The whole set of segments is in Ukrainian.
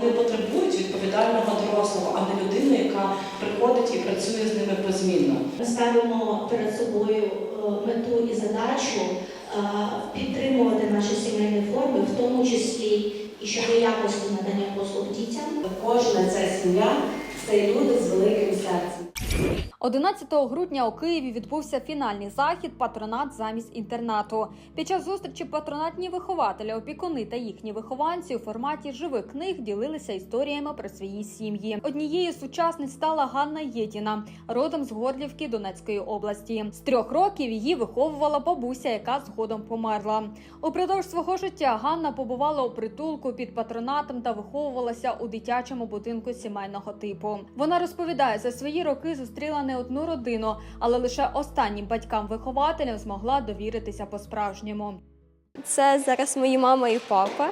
Вони потребують відповідального дорослого, а не людини, яка приходить і працює з ними позмінно. Ми ставимо перед собою е, мету і задачу е, підтримувати наші сімейні форми, в тому числі і щодо якості надання послуг дітям. Кожна ця сім'я це люди з великим серцем. 11 грудня у Києві відбувся фінальний захід патронат замість інтернату. Під час зустрічі патронатні вихователі, опікуни та їхні вихованці у форматі живих книг ділилися історіями про свої сім'ї. Однією з учасниць стала Ганна Єдіна, родом з Горлівки Донецької області. З трьох років її виховувала бабуся, яка згодом померла. Упродовж свого життя Ганна побувала у притулку під патронатом та виховувалася у дитячому будинку сімейного типу. Вона розповідає, за свої роки зустріла не одну родину, але лише останнім батькам-вихователям змогла довіритися по-справжньому. Це зараз мої мама і папа.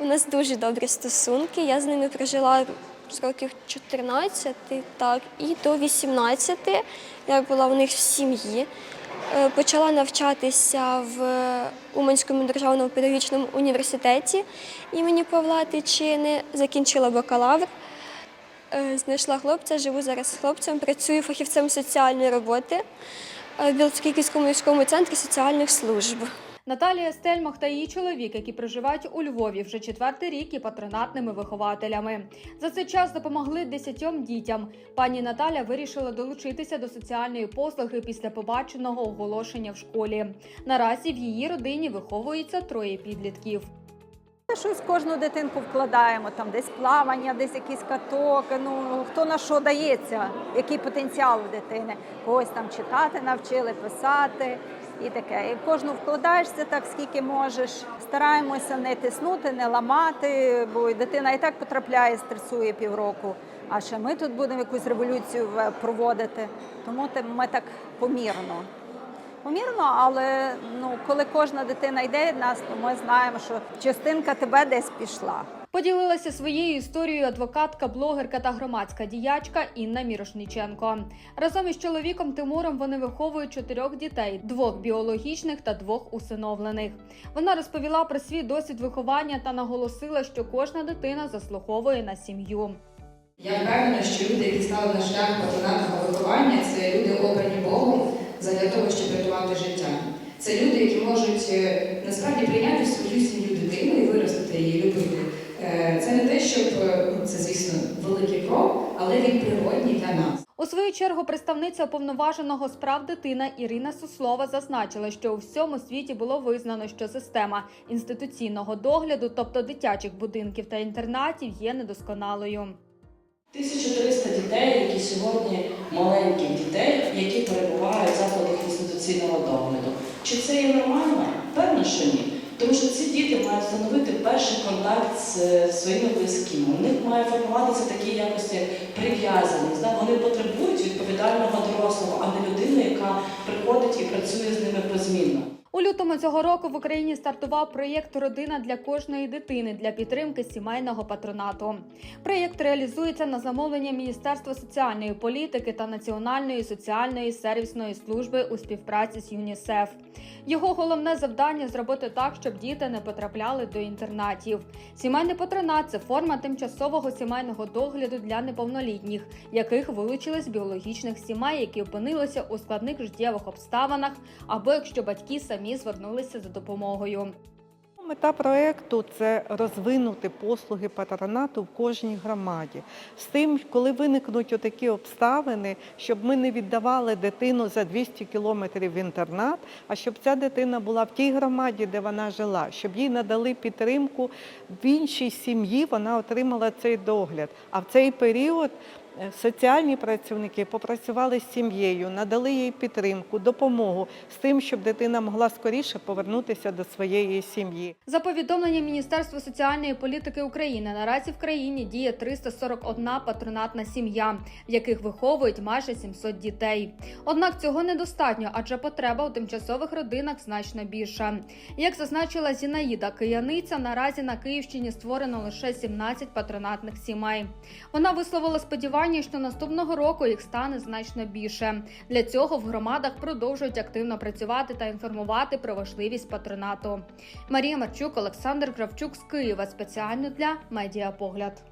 У нас дуже добрі стосунки. Я з ними прожила з років 14, так, і до 18 я була у них в сім'ї. Е, Почала навчатися в Уманському державному педагогічному університеті імені Павла Тичини, закінчила бакалавр. Е, Знайшла хлопця, живу зараз з хлопцем, працюю фахівцем соціальної роботи е, в Білоцерківському міському центрі соціальних служб. Наталія Стельмах та її чоловік, які проживають у Львові вже четвертий рік і патронатними вихователями. За цей час допомогли десятьом дітям. Пані Наталя вирішила долучитися до соціальної послуги після побаченого оголошення в школі. Наразі в її родині виховується троє підлітків. Щось кожну дитинку вкладаємо, там десь плавання, десь якийсь каток, ну хто на що дається, який потенціал у дитини. Когось там читати навчили, писати і таке. І кожну вкладаєшся так, скільки можеш. Стараємося не тиснути, не ламати, бо дитина і так потрапляє, стресує півроку. А ще ми тут будемо якусь революцію проводити. Тому ми так помірно. Помірно, але ну, коли кожна дитина йде від нас, то ми знаємо, що частинка тебе десь пішла. Поділилася своєю історією адвокатка, блогерка та громадська діячка Інна Мірошниченко. Разом із чоловіком Тимуром вони виховують чотирьох дітей: двох біологічних та двох усиновлених. Вона розповіла про свій досвід виховання та наголосила, що кожна дитина заслуговує на сім'ю. Я впевнена, що люди, які стали на шлях патронатного виховання, це люди обрані Це люди, які можуть е, насправді прийняти свою сім'ю дитину і виростити її, любити. Е, Це не те, щоб е, ну, це, звісно, великий крок, але він природній для нас. У свою чергу представниця уповноваженого з прав дитина Ірина Суслова зазначила, що у всьому світі було визнано, що система інституційного догляду, тобто дитячих будинків та інтернатів, є недосконалою. 1300 дітей, які сьогодні маленьких дітей, які перебувають в закладах інституційного догляду. Чи це є нормально? Певно, що ні. Тому що ці діти мають встановити перший контакт з е, своїми близькими. У них має формуватися такі якості як прив'язаність. Вони потребують відповідального дорослого, а не людини, яка приходить і працює з ними позмінно. У лютому цього року в Україні стартував проєкт Родина для кожної дитини для підтримки сімейного патронату. Проєкт реалізується на замовлення Міністерства соціальної політики та Національної соціальної сервісної служби у співпраці з ЮНІСЕФ. Його головне завдання зробити так, щоб діти не потрапляли до інтернатів. Сімейний патронат це форма тимчасового сімейного догляду для неповнолітніх, яких вилучили з біологічних сімей, які опинилися у складних життєвих обставинах, або якщо батьки самі звернулися за допомогою. Мета проекту це розвинути послуги патронату в кожній громаді. З тим, коли виникнуть отакі обставини, щоб ми не віддавали дитину за 200 кілометрів в інтернат, а щоб ця дитина була в тій громаді, де вона жила, щоб їй надали підтримку в іншій сім'ї, вона отримала цей догляд. А в цей період соціальні працівники попрацювали з сім'єю, надали їй підтримку, допомогу з тим, щоб дитина могла скоріше повернутися до своєї сім'ї. За повідомленням Міністерства соціальної політики України, наразі в країні діє 341 патронатна сім'я, в яких виховують майже 700 дітей. Однак цього недостатньо, адже потреба у тимчасових родинах значно більша. Як зазначила Зінаїда Кияниця, наразі на Київщині створено лише 17 патронатних сімей. Вона висловила сподівання, сподівання, що наступного року їх стане значно більше. Для цього в громадах продовжують активно працювати та інформувати про важливість патронату. Марія Марчук, Олександр Кравчук з Києва спеціально для Медіапогляд.